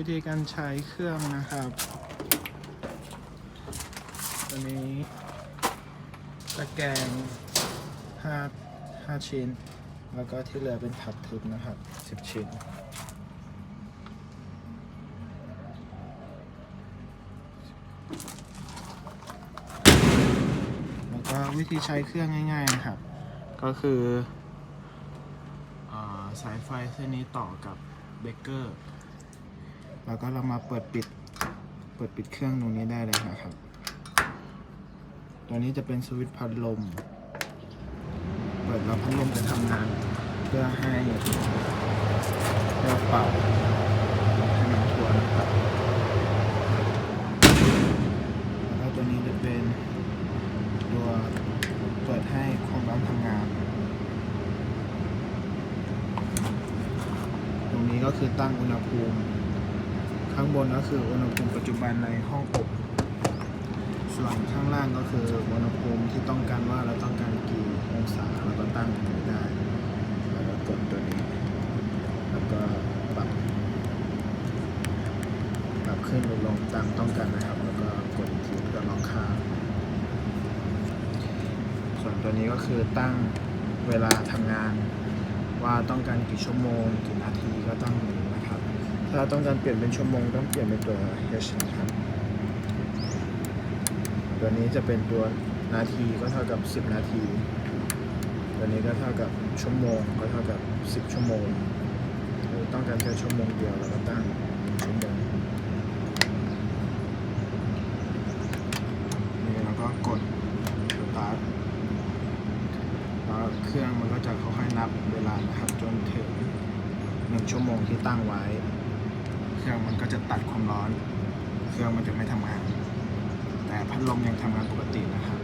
วิธีการใช้เครื่องนะครับ ตัวนี้ตะแกรง5 5 ชิ้น แล้วก็ที่เหลือเป็นผับทึบนะครับ 10 ชิ้นแล้วก็วิธีใช้เครื่องง่ายๆนะครับ ก็คืออาสายไฟเส้นนี้ต่อกับเบเกอร์ แล้วก็เรามาเปิดปิด เปิดปิดเครื่องตรงนี้ได้เลยนะครับ ตัวนี้จะเป็นสวิตช์พัดลม เปิดแล้วพัดลมจะทำงาน เพื่อให้เพื่อเป่าให้มันทั่วนะครับแล้วตัวนี้จะเป็นตัวเปิดให้ความร้อนทำงานตรงนี้ก็คือตั้งอุณหภูมิ ข้างบนก็คืออุณหภูมิปัจจุบันในห้องอบส่วนข้างล่างก็คืออุณหภูมิที่ต้องการว่าเราต้องการกี่องศาเราก็ตั้งตรงนี้ได้แล้วก็กดตัวนี้ แล้วก็ปรับปรับขึ้นหรือลงตามต้องการนะครับ แล้วก็กดอีกทีเพื่อล็อกค่าส่วนตัวนี้ก็คือตั้งเวลาทำงานว่าต้องการกี่ชั่วโมงกี่นาที ถ้าต้องการเปลี่ยนเป็นชั่วโมงต้องเปลี่ยนเป็นตัว H นะครับ ตัวนี้จะเป็นตัวนาทีก็เท่ากับ 10 นาที ตัวนี้ก็เท่ากับชั่วโมงก็เท่ากับ 10 ชั่วโมงหรือต้องการแค่ชั่วโมงเดียวเราก็ตั้งชั่วโมงนี่แล้วก็กดสตาร์ทแล้วเครื่องมันก็จะค่อยๆนับเวลานะครับจนถึงหนึ่งชั่วโมงที่ตั้งไว้ เครื่องมันก็จะตัดความร้อน เครื่องมันจะไม่ทำงาน แต่พัดลมยังทำงานปกตินะครับ